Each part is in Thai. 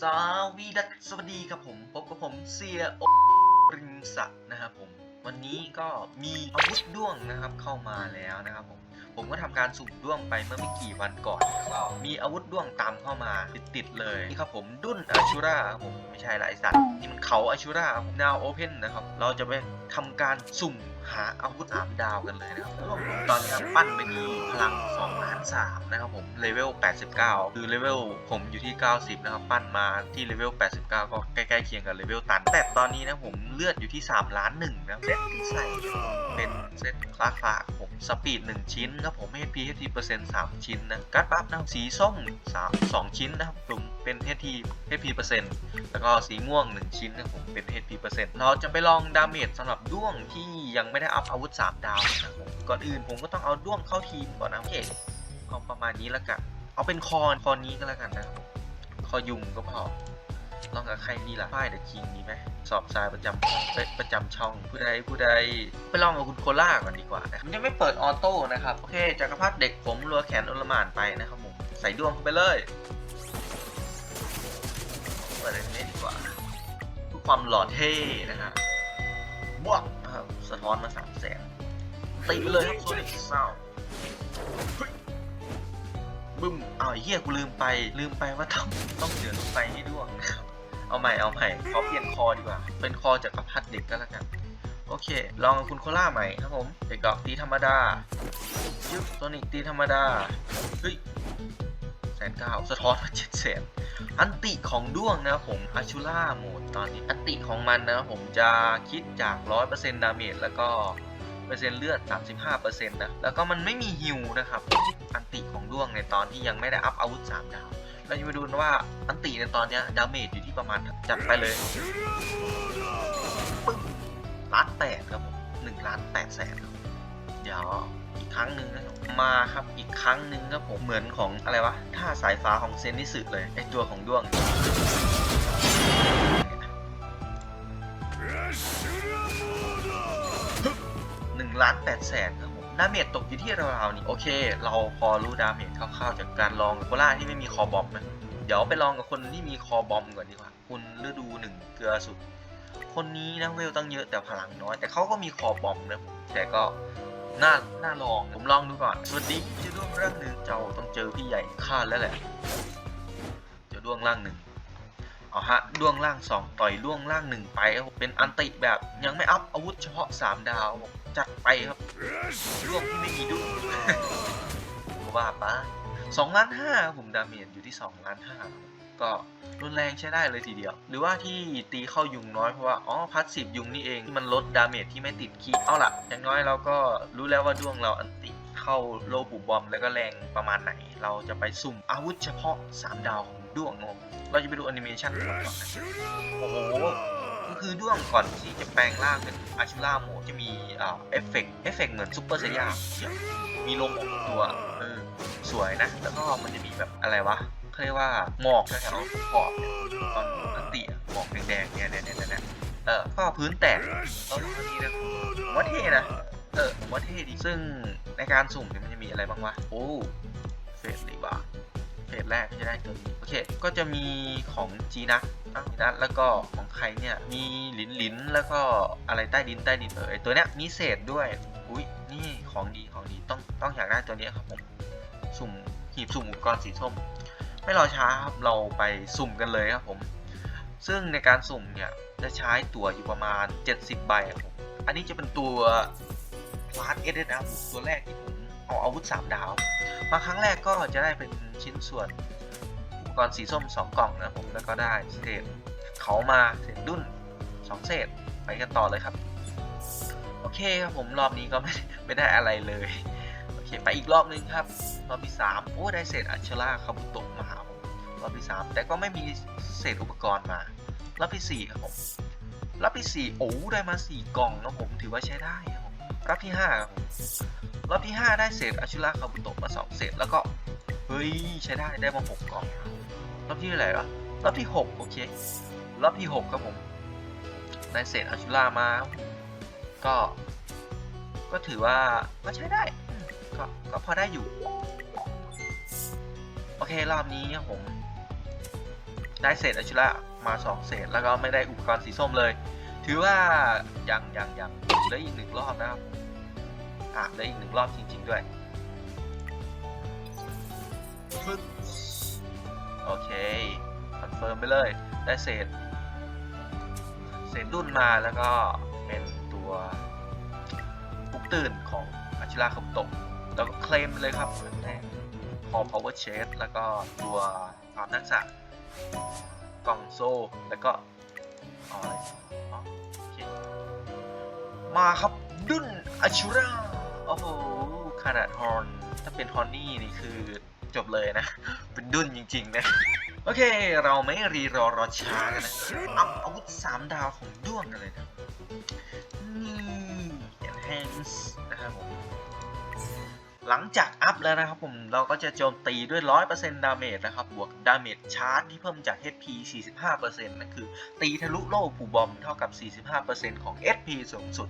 สวีดัสสวัสดีครับผมพบกับผมเสียโอริงศักนะครับผม วันนี้ก็มีอาวุธด้วงนะครับเข้ามาแล้วนะครับผม ผมก็ทำการสุ่มด้วงไปเมื่อไม่กี่วันก่อนก็มีอาวุธด้วงตามเข้ามาติดๆเลยนี่ครับผมดุนอาชูราครับผมไม่ใช่ละไอสัตว์นี่มันเขาอาชูราครับผม now open นะครับ เราจะไปทำการสุ่มหาอาวุธอามดาวกันเลยนะครับตอนนี้ครับปั้นไปที่พลัง2ล้าน3นะครับผมเลเวล 89 คือเลเวลผมอยู่ที่ 90 นะครับ ปั้นมาที่เลเวล 89 ก็ใกล้ๆเคียงกับเลเวลตัน แต่ตอนนี้นะผมเลือดอยู่ที่ 3 ล้าน1นะครับเซตที่ใส่เป็นเซตคลาสฝากผมสปีด 1 ชิ้นครับผม HP HP เปอร์เซ็นต์3ชิ้นนะการ์ดบัฟนะสีส้ม3 2 ชิ้นนะครับผมเป็น HP HP เปอร์เซ็นต์แล้วก็สีม่วง 1 ชิ้นนะผมเป็น HP เปอร์เซ็นต์เราจะไปลองดาเมจสำหรับด้วงที่ยังไม่ได้อัพอาวุธ 3 ดาวนะครับผมก่อนอื่นผมก็ต้องเอาด้วงเข้าทีมก่อนนะโอเคเอาประมาณนี้แล้วกัน เอาเป็นคอนคอนนี้ก็แล้วกันนะครับคอยุงก็พอลองกับใครดีล่ะป้ายเดอะคิงดีไหมสอบทรายประจำเอ้ยประจำช่องผู้ใดผู้ใดไปลองกับคุณโคล่าก่อนดีกว่านะมันยังไม่เปิดออโต้นะครับโอเคจักรพรรดิเด็กผมรัวแขนอลมานไปนะครับผมใส่ด้วงเข้าไปเลยเปิดอันนี้ดีกว่าความหล่อเท่นะฮะบวกนะครับ สะท้อนมาสามแสนตีไปเลยครับโซนิกซาวบึ้มอ้าวไอ้เหี้ยกูลืมไป ลืมไปว่าต้องต้องเดือดลงไปให้ด้วงนะครับ เอาใหม่เอาใหม่ขอเปลี่ยนคอดีกว่า เป็นคอจากกระพัดเด็กก็แล้วกัน โอเค ลองกับคุณโคล่าใหม่ครับผม เด็กดอกตีธรรมดายึบโซนิกตีธรรมดา เฮ้ย แสนเก้าสะท้อนมาเจ็ดแสนอันติของด้วงนะผมอาชูล่าโหมดตอนนี้ อันติของมันนะผมจะคิดจาก100%ดาเมจแล้วก็เปอร์เซ็นต์เลือด 35%นะ แล้วก็มันไม่มีฮิวนะครับ อันติของด้วงในตอนที่ยังไม่ได้อัพอาวุธ 3 ดาว เราจะมาดูนะว่าอันติในตอนนี้ดาเมจอยู่ที่ประมาณจัดไปเลยปึ้งล้านแปดครับผมหนึ่งล้านแปดแสนเดี๋ยว อีกครั้งหนึ่งนะครับมาครับอีกครั้งหนึ่งครับผมเหมือนของอะไรวะท่าสายฟ้าของเซนนิสึเลยไอตัวของด้วงหนึ่งล้านแปดแสนครับผมดาเมจตกอยู่ที่ราวๆนี่โอเค เราพอรู้ดาเมจคร่าวๆจากการลองโคล่าที่ไม่มีคอบอมนะเดี๋ยวไปลองกับคนที่มีคอบอมก่อนดีกว่า คุณฤดูหนึ่งเกลือสุด คนนี้นะเวลตั้งเยอะแต่พลังน้อย แต่เขาก็มีคอบอมนะแต่ก็ น่าน่าลอง ผมลองดูก่อน สวัสดีเจะด้วงร่างหนึ่งเจ้าต้องเจอพี่ใหญ่ข้าแล้วแหละ เจะด้วงร่างหนึ่งเอาฮะด้วงร่างสองต่อยด้วงร่างหนึ่งไปครับเป็นอันติแบบยังไม่อัพอาวุธเฉพาะสามดาว จัดไปครับด้วงที่ไม่มีด้วงว่าไปสองล้านห้าผมดาเมจอยู่ที่สองล้านห้า ก็รุนแรงใช้ได้เลยทีเดียว หรือว่าที่ตีเข้ายุงน้อยเพราะว่าอ๋อพัดสิบยุงนี่เองที่มันลดดาเมจที่ไม่ติดคีย์เอาล่ะ อย่างน้อยเราก็รู้แล้วว่าดวงเราอันติเข้าโลบุบอมแล้วก็แรงประมาณไหน เราจะไปสุ่มอาวุธเฉพาะ 3 ดาวของด้วงงงเราจะไปดูแอนิเมชันก่อนนะโอ้โหก็คือด้วงก่อนที่จะแปลงร่างเป็นอาชูล่าโมจะมีอ่าเอฟเฟกต์เอฟเฟกต์เหมือนซูเปอร์ไซย่ามีลมออกตัวเออสวยนะ แล้วก็มันจะมีแบบอะไรวะ เขาเรียกว่าหมอกแถวขอบตอนอันติหมอกแดงๆเนี่ยเนี่ยเนี่ยเนี่ยเออก็พื้นแตกเออตัวนี้นะผมว่าเท่นะเออผมว่าเท่ดีซึ่งในการสุ่มเนี่ยมันจะมีอะไรบ้างวะโอ้เฟสดีว่าเฟสแรกที่ได้ตัวนี้โอเค ก็จะมีของจีนักจีนักแล้วก็ของใครเนี่ยมีหลินหลินแล้วก็อะไรใต้ดินใต้ดินเออไอตัวเนี้ยมีเศษด้วยอุ้ยนี่ของดีของดีต้องต้องอยากได้ตัวเนี้ยครับผมสุ่มหีบสุ่มอุปกรณ์สีส้ม ไม่รอช้าครับเราไปสุ่มกันเลยครับผม ซึ่งในการสุ่มเนี่ยจะใช้ตั๋วอยู่ประมาณ 70 ใบครับผมอันนี้จะเป็นตัวฟาสเอสเอสตัวแรกที่ผมเอาอาวุธ 3 ดาว มาครั้งแรกก็จะได้เป็นชิ้นส่วนอุปกรณ์สีส้ม 2 กล่องนะครับผมแล้วก็ได้เศษเขามาเศษดุ้น2เศษไปกันต่อเลยครับ โอเคครับผมรอบนี้ก็ไม่ไม่ได้อะไรเลย คไปอีกรอบนึงครับ รอบที่3โอ้ได้เศษอัชราคาบุโตะมาครับผมรอบที่ 3 แต่ก็ไม่มีเศษอุปกรณ์มา รอบที่4ครับผมรอบที่4โอ้ได้มา 4 กล่องนะผมถือว่าใช้ได้ครับผมรอบที่5ครับผมรอบที่ 5 ได้เศษอัชราคาบุโตะมา 2 เศษแล้วก็เฮ้ยใช้ได้ได้มา 6 กล่อง รอบที่อะไรวะรอบที่ 6 โอเค รอบที่ 6 ครับผมได้เศษอัชรามา ก็ก็ถือว่าก็ใช้ได้ ก็ก็พอได้อยู่ โอเครอบนี้ผม ได้เศษอชิระมาสองเศษแล้วก็ไม่ได้อุปกรณ์สีส้มเลย ถือว่ายังยังยังเหลืออีกหนึ่งรอบนะครับอะเหลืออีกหนึ่งรอบจริง ๆ ด้วยโอเคคอนเฟิร์มไปเลย ได้เศษ เศษดุนมาแล้วก็เป็นตัวปุกตื่นของอาชิระคำตก แล้วก็เคลมเลยครับแน่คอ power chase แล้วก็ตัวความทักษะกล่องโซ่แล้วก็อะไรมาครับดุนอาชูราโอ้โหขนาดฮอนถ้าเป็นฮอนนี่นี่คือจบเลยนะ เป็นดุนจริงๆนะ โอเค เราไม่รีรอรอช้ากันนะอัพอาวุธสามดาวของด้วงกันเลยนะนี่ enhance นะครับผม หลังจากอัพแล้วนะครับผมเราก็จะโจมตีด้วย 100%ดาเมจนะครับบวกดาเมจชาร์จที่เพิ่มจาก HP 45%นะคือ ตีทะลุโล่ผูบอมเท่ากับ 45%ของ SP สูงสุด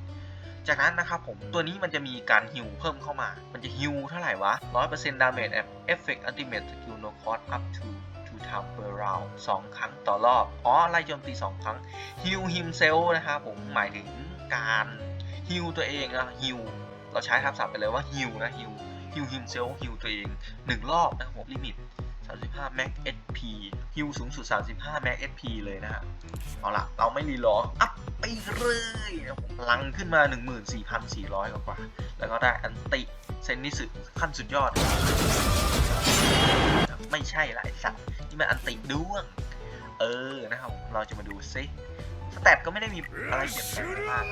จากนั้นนะครับผมตัวนี้มันจะมีการฮิวเพิ่มเข้ามา มันจะฮิวเท่าไหร่วะ 100% damage and effect ultimate skill no cost up to two time per round 2ครั้งต่อรอบ อ๋อไล่โจมตี 2 ครั้งฮิว himself นะครับผมหมายถึงการฮิวตัวเองอะฮิว เราใช้ทับศัพท์ไปเลยว่าฮิวนะฮิวฮิว himself ฮิวตัวเอง1รอบนะครับผมลิมิต 35 max HP ฮิวสูงสุด 35 max HP เลยนะฮะเอาล่ะเราไม่รีรออัพไปเลยนะผมลังขึ้นมา 14,400 กว่ากว่าแล้วก็ได้อันติเซนนิสึขั้นสุดยอด ไม่ใช่ละไอ้สัตว์นี่มันอันติด้วง เออนะครับเราจะมาดูซิสแตทก็ไม่ได้มีอะไรเปลี่ยนแปลงมาก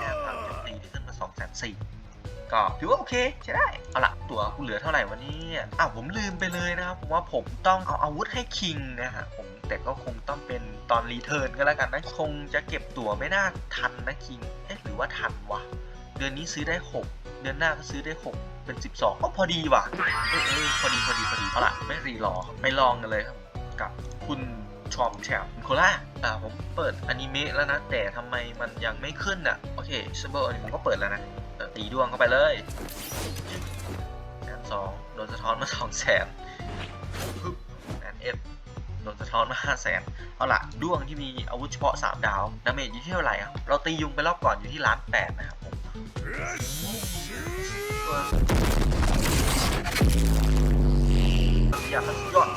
แค่พลังโจมตีที่ขึ้นมา2 4 0 0 ก็ถือว่าโอเคใช้ได้ เอาล่ะตัวกูเหลือเท่าไหร่วันนี้อ้าวผมลืมไปเลยนะครับ ผมว่าผมต้องเอาอาวุธให้คิงนะฮะผมแต่ก็คงต้องเป็นตอนรีเทิร์นก็แล้วกันนะ คงจะเก็บตั๋วไม่น่าทันนะคิง เอ๊ะหรือว่าทันวะ เดือนนี้ซื้อได้ 6 เดือนหน้าก็ซื้อได้ 6 เป็น 12ก็พอดีว่ะ เออเออพอดีพอดีพอดีเอาล่ะไม่รีรอไปลองกันเลยครับกับคุณชอมแชมโคล่าอ่าผมเปิดอนิเมะแล้วนะ แต่ทำไมมันยังไม่ขึ้นอะ โอเคซับเบิลอันนี้ผมก็เปิดแล้วนะ ตีดวงเข้าไปเลยแสนสองโดนสะท้อนมาสองแสนแสนเอฟโดนสะท้อนมาห้าแสนเอาล่ะดวงที่มีอาวุธเฉพาะ3ดาวดาเมจอยู่ที่เท่าไหร่อะเราตียุงไปรอบก่อนอยู่ที่ล้านแปดนะครับผมอยากสุดยอด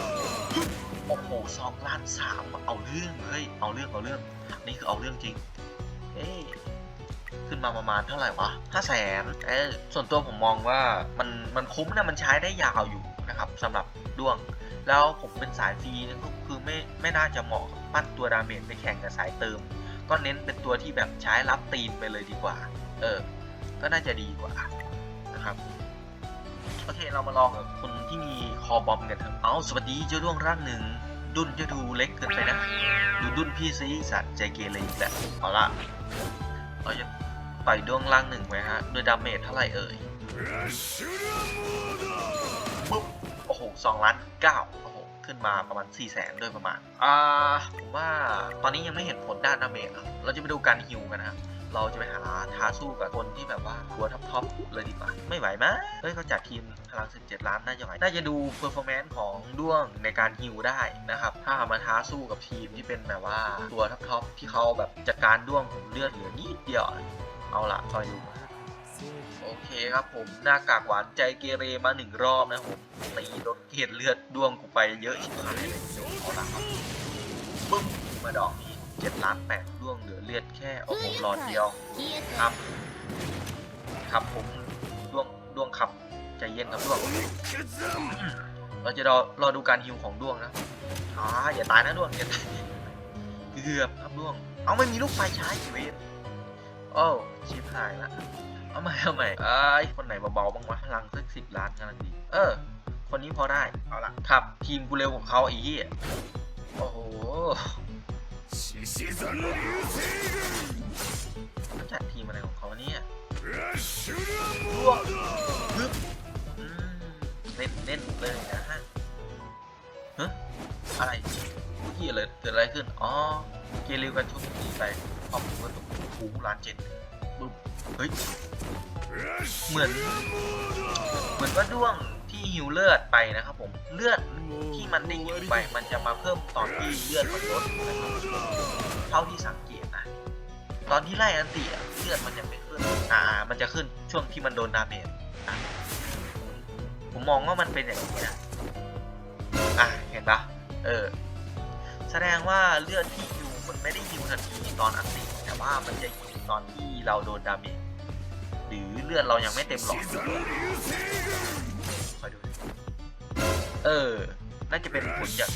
โอ้โหสองล้านสามเอาเรื่องเฮ้ยเอาเรื่องเอาเรื่องนี่คือเอาเรื่องจริงเอ้ย ขึ้นมาประมาณเท่าไหร่วะห้าแสนเออส่วนตัวผมมองว่ามันมันคุ้มนะมันใช้ได้ยาวอยู่นะครับสำหรับดวง แล้วผมเป็นสายฟรีก็คือไม่ไม่น่าจะเหมาะปั้นตัวดาเมจไปแข่งกับสายเติม ก็เน้นเป็นตัวที่แบบใช้รับตีนไปเลยดีกว่า เออ ก็น่าจะดีกว่านะครับโอเคเรามาลองกับคนที่มีคอบอมกันเถอะเอาสวัสดีเจ้าด้วงร่างหนึ่งดุนจะดูเล็กเกินไปนะดูดุนพี่ซีสัตว์ใจเกเรอีกแหละเอาละ เราจะปล่อยด้วงล่างหนึ่งไว้ฮะด้วยดาเมจเท่าไหร่เอ่ยปุ๊บโอ้โหสองล้านเก้าโอ้โหขึ้นมาประมาณ4ี่แสนด้วยประมาณ อ่าผมว่าตอนนี้ยังไม่เห็นผลด้านดาเมจครับเราจะไปดูการฮิวกันนะครับ เราจะไปหาท้าสู้กับคนที่แบบว่าตัวท็อปทอปเลยดีกว่า ไม่ไหวมั้ยเฮ้ยเขาจัดทีมพลัง 17 ล้านน่าจะไหวน่าจะดูเพอร์ฟอร์แมนซ์ของด้วงในการฮิวได้นะครับ ถ้ามาท้าสู้กับทีมที่เป็นแบบว่าตัวท็อปทอปที่เขาแบบจัดการด้วงผมเลือดเหลือนิดเดียว เอาละคอยดูโอเคครับผมหน้ากากหวานใจเกเรมาหนึ่งรอบนะผมตีรถเกตเลือดด้วงกูไปเยอะชิบหายเอาละครับปึ๊บมาดอกนี้ เจ็ดล้านแปดด้วงเหลือเลือดแค่โอ้โหหลอดเดียวครับ ครับผมดวงดวงขับใจเย็นครับดวงเราจะรอรอดูการฮิวของดวงนะอ๋ออย่าตายนะดวงอย่าตายเกือบครับดวง เอาไม่มีลูกไฟใช้อีเวนโอ้ชิบหายละเอาใหม่เอาใหม่ไอ้คนไหนเบาๆบ้างวะพลังสักสิบล้านกำลังดี เออ คนนี้พอได้ เอาละครับ ทีมกูเร็วกว่าเขาไอ้เหี้ จัดทีมอะไรของเขาเนี่ยร่วงฮึบเน้นเน้นเลยนะฮะฮะอะไรเมื่อกี้เลยเกิดอะไรขึ้น อ๋อ เกลิวกันชุบหนีไปขอบคุณว่าตกหูล้านเจ็ดบึ้มเฮ้ย เหมือน เหมือนว่าด้วง ที่ฮิวเลือดไปนะครับผมเลือดที่มันได้ฮิวไปมันจะมาเพิ่มตอนที่เลือดมันลดนะครับเท่าที่สังเกตนะตอนที่ไล่อันติเลือดมันจะไม่ขึ้นอ่า มันจะขึ้นช่วงที่มันโดนดาเมจผมมองว่ามันเป็นอย่างนี้นะอะเห็นปะเออแสดงว่าเลือดที่ฮิวมันไม่ได้ฮิวทันทีตอนอันติแต่ว่ามันจะฮิวตอนที่เราโดนดาเมจหรือเลือดเรายังไม่เต็มหลอด เออ น่าจะเป็นผลจาก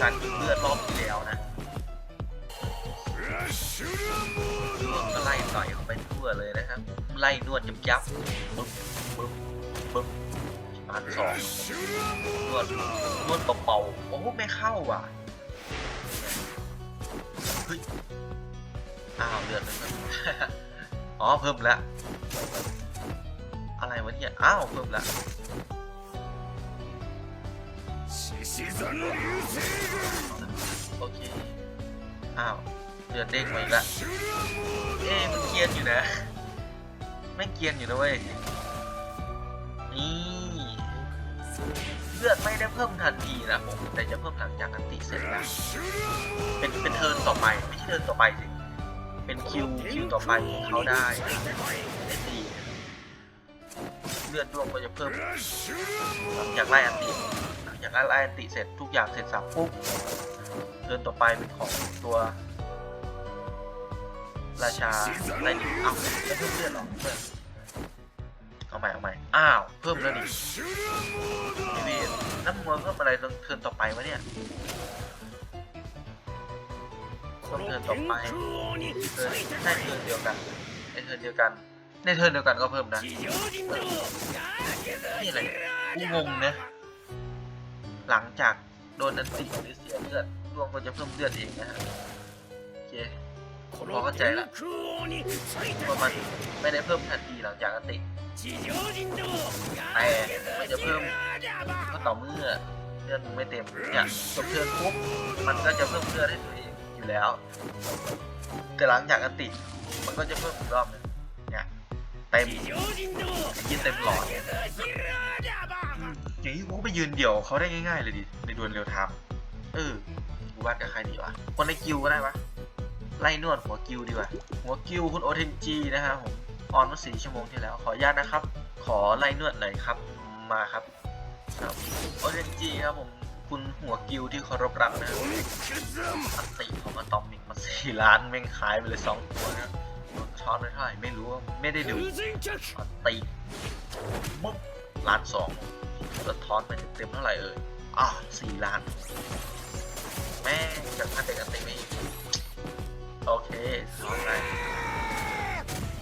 การฮิวเลือดรอบที่แล้วนะรวมก็ไล่ต่อยเข้าไปทั่วเลยนะครับ ไล่นวดยับยับปึ๊บปึ๊บปึ๊บปานสองนวดนวดเบาๆโอ้ไม่เข้าว่ะเฮ้ยอ้าวเลือดันเพิ่มอ๋อเพิ่มแล้ว อะไรวะเนี่ย อ้าวเพิ่มแล้ว โอเค อ้าวเลือดเด้งมาอีกล้วเอ๊มันเกียนอยู่นะ ไม่เกียนอยู่นะเว้ย นี่เลือดไม่ได้เพิ่มทันทีนะผมแต่จะเพิ่มหลังจากอันติเสร็จแล้วเป็นเป็นเทิร์นต่อไป ไม่ใช่เทิร์นต่อไปสิ เป็นคิวคิวต่อไปของเขาได้ได้ตีเลือดดวงก็จะเพิ่มหลังจากไล่อันติ จากไล่อันติเสร็จทุกอย่างเสร็จสับปุ๊บเทินต่อไปเป็นของตัว ราชาไล่ดิเอ้าวเพิ่มเลือดหรอเพิ่มเอาใหม่เอาใหม่อ้าวเพิ่มแล้วดิพี่น้ำมันเพิ่มอะไรตรงเทิร์นต่อไปวะเนี่ยเพิ่มเทิร์นต่อไปเทิร์นใช่เทิร์นเดียวกันในเทิร์นเดียวกันในเทิร์นเดียวกันก็เพิ่มนะนี่อะไรกูงงนะ หลังจากโดนนันติหรือเสียเลือดดวงก็จะเพิ่มเลือดเองนะฮะโอเคพอเข้าใจละว่ามันไม่ได้เพิ่มทันทีหลังจากนันติแต่มันจะเพิ่มก็ต่อเมื่อเลือดมึงไม่เต็มเนี่ยจบเทิร์นปุ๊บมันก็จะเพิ่มเลือดให้ตัวเองอยู่แล้ว แต่หลังจากอันติมันก็จะเพิ่มอีกรอบนึงเนี่ยเต็มยินเต็มหลอด อย่างนี้กูไปยืนเดี่ยวเขาได้ง่ายๆเลยดิในดวลเร็วทม์เออกูวัดกับใครดีวะคนในกิวก็ได้ปะไล่นวดหัวกิวดีกว่าหัวกิวคุณโอเทนจีนะครับผมออนเมื่อสี่ชั่วโมงที่แล้ว ขออนุญาตนะครับ ขอไล่นวดหน่อยครับมาครับครับโอเทนจีครับผมคุณหัวกิวที่เคารพรักนะครับอันติของอะตอมิกมาสี่ล้านแม่งขายไปเลยสองตัวนะโดนช็อตไปเท่าไหร่ไม่รู้ไม่ได้ดูติปุ๊บล้านสอง แล้วทอนไปเต็มเท่าไหร่เอ่ยอะสี่ล้าน แม่จากพันเด็กอันติไม่โอเคสองล้าน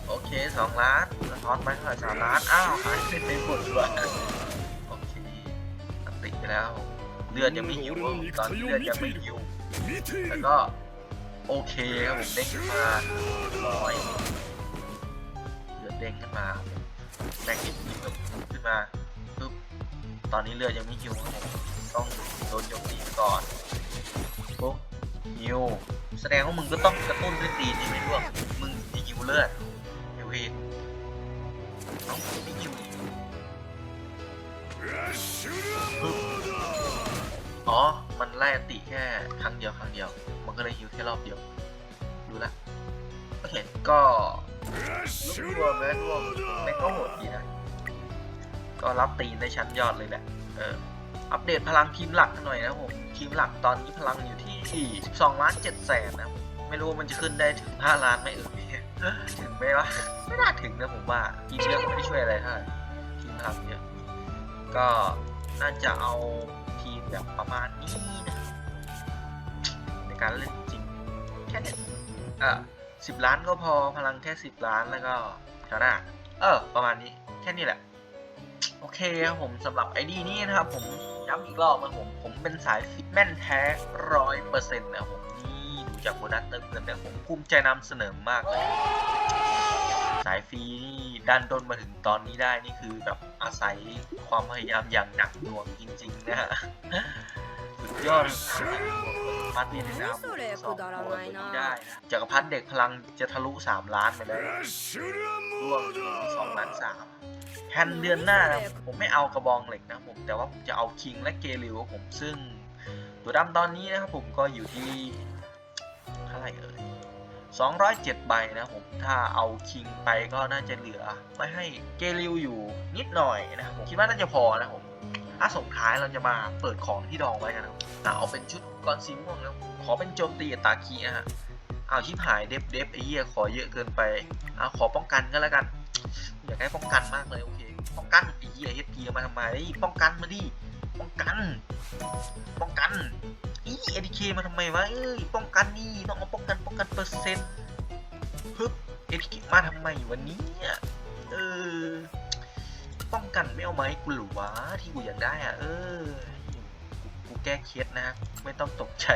โอเคสองล้านแล้วทอนไปเท่าไหร่สามล้าน อ้าวหายไปในหมดด้วยโอเคอันติไปแล้ว เลือดยังไม่หิวตอนเลือดยังไม่หิวแล้วก็โอเคครับผมเด้งขึ้นมาร้อยเลือดเด้งขึ้นมาแรงอีกนิดขึ้นมาปึ๊บ ตอนนี้เลือดยังไม่หิวครับผมต้องโดนโจมตีก่อนปุ๊บหิวแสดงว่ามึงก็ต้องกระตุ้นด้วยตีนใช่ไหมร่วงมึงจะหิวเลือดเฮวเวนเอ้าไม่หิวอีกปึ๊บอ๋อ มันไล่อันติแค่ครั้งเดียวครั้งเดียว มันก็เลยฮิวแค่รอบเดียวรู้ละโอเคก็ลูกรวมแม้รวมแม่งก็โหดดีนะ ก็รับตีนในชั้นยอดเลยแหละเอออัปเดตพลังทีมหลักกันหน่อยนะผมทีมหลักตอนนี้พลังอยู่ที่ 12ล้าน7แสนนะไม่รู้ว่ามันจะขึ้นได้ถึง 5 ล้านไหมเออถึงไหมวะไม่น่าถึงนะผมว่าทีมเยอะก็ไม่ได้ช่วยอะไรเท่าไหร่ทีมพลังเยอะก็น่าจะเอาทีมแบบประมาณนี้นะในการเล่นจริงแค่เนี้ยอะสิบล้านก็พอพลังแค่สิบล้านแล้วก็เท่านั้นอะเออ ประมาณนี้แค่นี้แหละ โอเคครับผมสำหรับไอดีนี้นะครับผมย้ำอีกรอบนะผมผมเป็นสายฟิตแม่นแท้ร้อยเปอร์เซ็นต์นะครับผมนี่ดูจากโบนัสเติมเงินแต่ผมภูมิใจนำเสนอมากเลย สายฟรีนี่ดันต้นมาถึงตอนนี้ได้นี่คือแบบอาศัยความพยายามอย่างหนักหน่วงจริง ๆ นะฮะสุดยอดมาร์ตินดาวสองตัวนี้ได้นะจักรพรรดิเด็กพลังจะทะลุ 3 ล้านไปแล้วร่วงสองล้านสาม แฮนเดือนหน้าผมไม่เอากระบองเหล็กนะผมแต่ว่าผมจะเอาคิงและเกลิวผมซึ่งตัวดำตอนนี้นะครับผมก็อยู่ที่เท่าไหร่เอ่ย207 ใบนะผมถ้าเอาคิงไปก็น่าจะเหลือไว้ให้เกลิวอยู่นิดหน่อยนะครับผมคิดว่าน่าจะพอนะผมถ้าส่งท้ายเราจะมาเปิดของที่ดองไว้กันนะเอาเป็นชุดกอนซีม่วงแล้วขอเป็นโจมตีตาคีนะฮะเอาชิบหายเดฟเดฟไอ้เหี้ยขอเยอะเกินไปเอาขอป้องกันก็แล้วกัน อยากได้ป้องกันมากเลยโอเคป้องกันไอ้เหี้ยเฮดเกียร์มาทำไมป้องกันมาดิป้องกันป้องกันอีเอดีเคมาทำไมวะเอ้ยป้องกันนี่ต้องเอาป้องกันป้องกันเปอร์เซ็นต์ฮึบเอดีเคมาทำไมวันนี้เออป้องกันไม่เอาไหมกูหรือวะที่กูอยากได้อะเออกูแก้เคสนะไม่ต้องตกใจ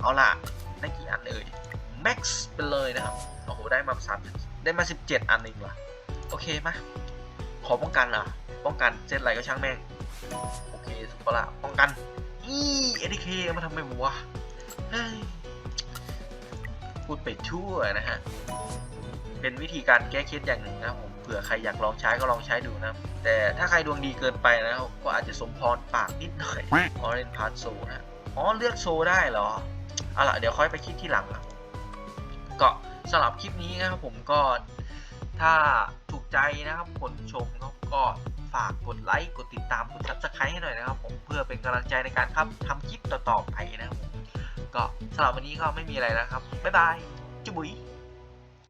เอาล่ะได้กี่อันเอ่ย max ไปเลยนะครับโอ้โหได้มาสามได้มา17อันเองว่ะ โอเคมาขอป้องกันอะป้องกันเส้นอะไรก็ช่างแม่ง โอเคสุดปะละป้องกัน อีเอดีเคมาทำไมวะเฮ้ยพูดไปทั่วนะฮะ เป็นวิธีการแก้เคล็ดอย่างหนึ่งนะครับผม เผื่อใครอยากลองใช้ก็ลองใช้ดูนะครับแต่ถ้าใครดวงดีเกินไปนะครับก็อาจจะสมพรปากนิดหน่อยออเรนพาร์ทโซนะอ๋อเลือกโซได้เหรอเอาล่ะเดี๋ยวค่อยไปคิดที่หลังอะก็สำหรับคลิปนี้นะครับผมก็ถ้าถูก ใจนะครับคนชมครับก็ฝากกดไลค์กดติดตามกดซับสไครต์ให้หน่อยนะครับ ผมเพื่อเป็นกำลังใจในการครับทำคลิปต่อๆไปนะครับก็สำหรับวันนี้ก็ไม่มีอะไรแล้วครับบ๊ายบายจุบุย